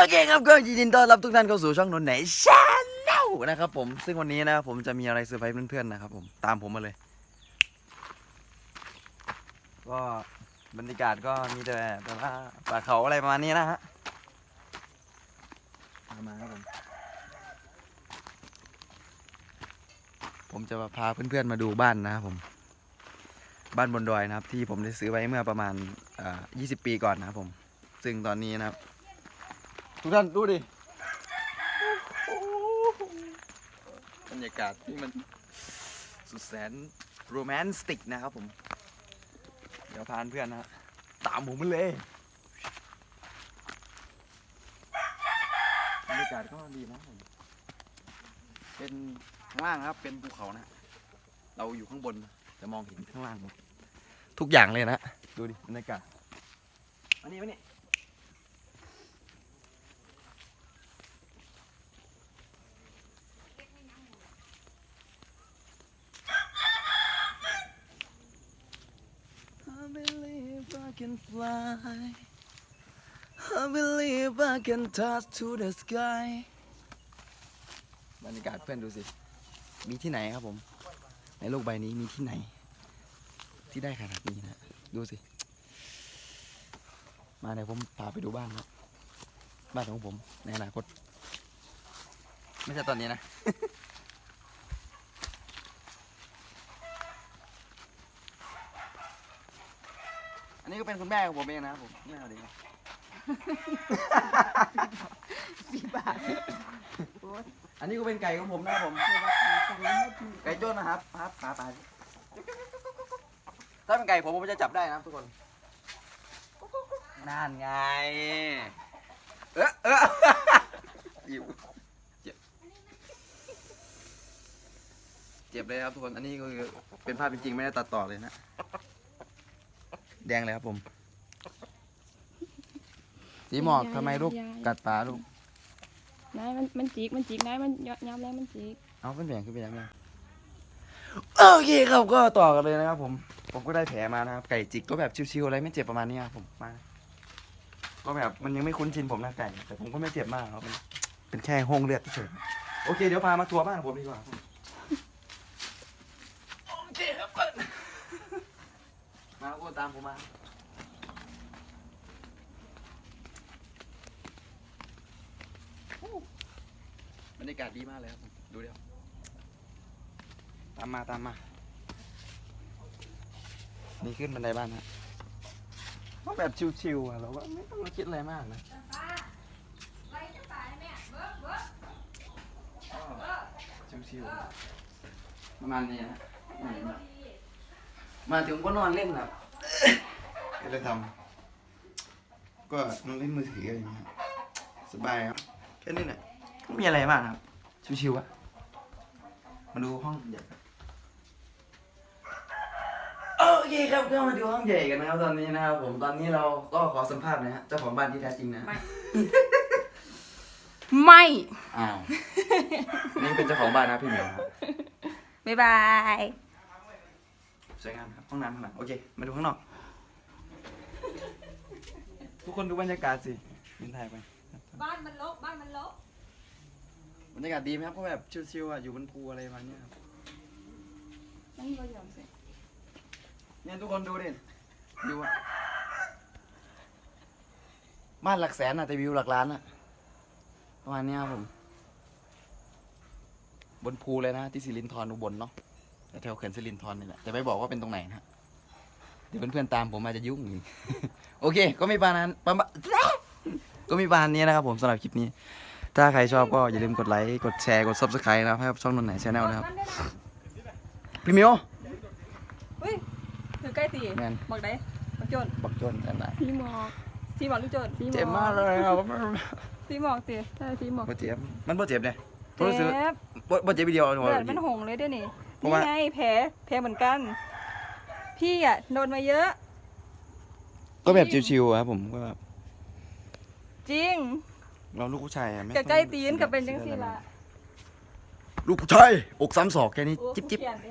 โอเคครับก็ยินดีต้อนรับทุกท่านเข้าสู่ช่องนนท์ไหนชาแนลนะครับผมซึ่งวันนี้นะครับผมจะมีอะไรเซอร์ไพรส์เพื่อนๆนะครับผมตามผมมาเลย ก็บรรยากาศก็มีแต่แบบว่าป่าเขาอะไรประมาณนี้นะฮะตามมาครับผมผมจะพาเพื่อนๆมาดูบ้านนะครับผมบ้านบนดอยนะครับ ที่ผมได้ซื้อไว้เมื่อประมาณอ่า20 ปีก่อนนะครับผม ซึ่งตอนนี้นะครับ ทุกท่านดูดิบรรยากาศที่มันสุดแสนโรแมนติกนะครับผม เดี๋ยวพานเพื่อนนะฮะตามผมมาเลย บรรยากาศก็ดีนะผมเป็นข้างล่างนะครับ เป็นภูเขานะ เราอยู่ข้างบนจะมองเห็นข้างล่างหมดทุกอย่างเลยนะ ดูดิบรรยากาศมานี่มานี่ I believe I can fly. I believe I can touch to the sky. บรรยากาศเพื่อนดูสิ มีที่ไหนครับผม ในโลกใบนี้มีที่ไหน ที่ได้ขนาดนี้นะ ดูสิ มาเดี๋ยวผมพาไปดูบ้านครับบ้านของผมในอนาคต ไม่ใช่ตอนนี้นะ นนี้ก็เป็นคุณแม่ของผมเองนะครับผมแม่สวัสดีครับ สี่บาทอันนี้ก็เป็นไก่ของผมนะครับผมไก่โจ้นนะครับครับขาไปถ้าเป็นไก่ผมผมจะจับได้นะครับทุกคนนั่นไง เออเอออยู่เจ็บ เจ็บเลยครับทุกคน อันนี้ก็คือเป็นภาพจริงๆไม่ได้ตัดต่อเลยนะ แดงเลยครับผม สีหมอกทำไมลูกกัดตาลูกนายมันมันจีกมันจีกนายมันยย้ำแล้วมันจีกเอาเป็นแผลขึ้นไปยังไงโอเคครับก็ต่อกันเลยนะครับ ผม ผมก็ได้แผลมานะครับไก่จิกก็แบบชิวๆอะไรไม่เจ็บประมาณนี้ครับผมมา ก็แบบมันยังไม่คุ้นชินผมนะไก่แต่ผมก็ไม่เจ็บมากครับมันเป็นแค่ห้องเลือดเฉยๆโอเคเดี๋ยวพามาทัวร์บ้านผมดีกว่าครับโอเคครับก่อน มาก็ตามผมมาบรรยากาศดีมากเลยครับผมดูเดี๋ยวตามมาตามมา นี่ขึ้นบันไดบ้านฮะก็แบบชิวๆอะเราก็ไม่ต้องมาคิดอะไรมากนะก็ชิวๆประมาณนี้นะอื มมาถึงก็นอนเล่นแบบก็เลยทำก็นอนเล่นมือถืออะไรอย่างเงี้ยสบายครับแค่นี้แหละไม่มีอะไรมากครับ ชิวๆอะมาดูห้องใหญ่โอเคครับก็มาดูห้องใหญ่กันนะครับตอนนี้นะครับผมตอนนี้เราก็ขอสัมภาษณ์หนะฮะเจ้าของบ้านที่แท้จริงนะไม่อ้าวนี่เป็นเจ้าของบ้านนะพี่เหมียวครับบ๊ายบาย สวยงามครับห้องน้ำข้างหลังโอเคมาดูข้างนอก ทุกคนดูบรรยากาศสิยินถ่ายไปบ้านมันลกบ้านมันลกบรรยากาศดีไหมครับก็แบบชิวๆอะอยู่บนภูอะไรประมาณเนี้ยครับนั่นก็ยอมสิเนี่ยทุกคนดูดิดูอะบ้านหลักแสนอะแต่วิวหลักล้านอะประมาณเนี้ยครับผม บนภูเลยนะที่สิรินทรอุบลเนาะ แถวเขื่อนสิรินทรนี่แหละแต่ไม่บอกว่าเป็นตรงไหนนะเดี๋ยวเพื่อนๆตามผมมาจะยุ่งอีกโอเค ก็มีปานนั้นประมาณก็มีปานนี้นะครับผมสำหรับคลิปนี้ ถ้าใครชอบก็อย่าลืมกดไลค์กดแชร์กด subscribe นะครับให้กับช่องนนท์ไหนชาแนลนะครับพี่มิวเฮ้ยถือใกล้ตีแมนบอกได้บอกโจนบักจนกันไหนสีหมอกสีหมอกลูกโจนสีหมอกเจ็บมากเลยครับสีหมอกตีใช่สีหมอกบ่เจ็บมันบ่เจ็บเนี่ยเจ็รู้สึกบบ่บ่เจ็บวิดีโอหนูเลือดมันหงเลยด้วยนี่ เพราะนี่ว่าไงแผลแผลเหมือนกัน พี่อะโดนมาเยอะ ก็แบบชิวๆครับผมก็แบบจริงเราลูกผู้ชายอะไม่กับใกล้ตีนกับเป็นจังสิละ ลูกผู้ชายอกซ้ำศอกแค่นี้โอ้จิ๊บจิ๊บกูเขียนดิ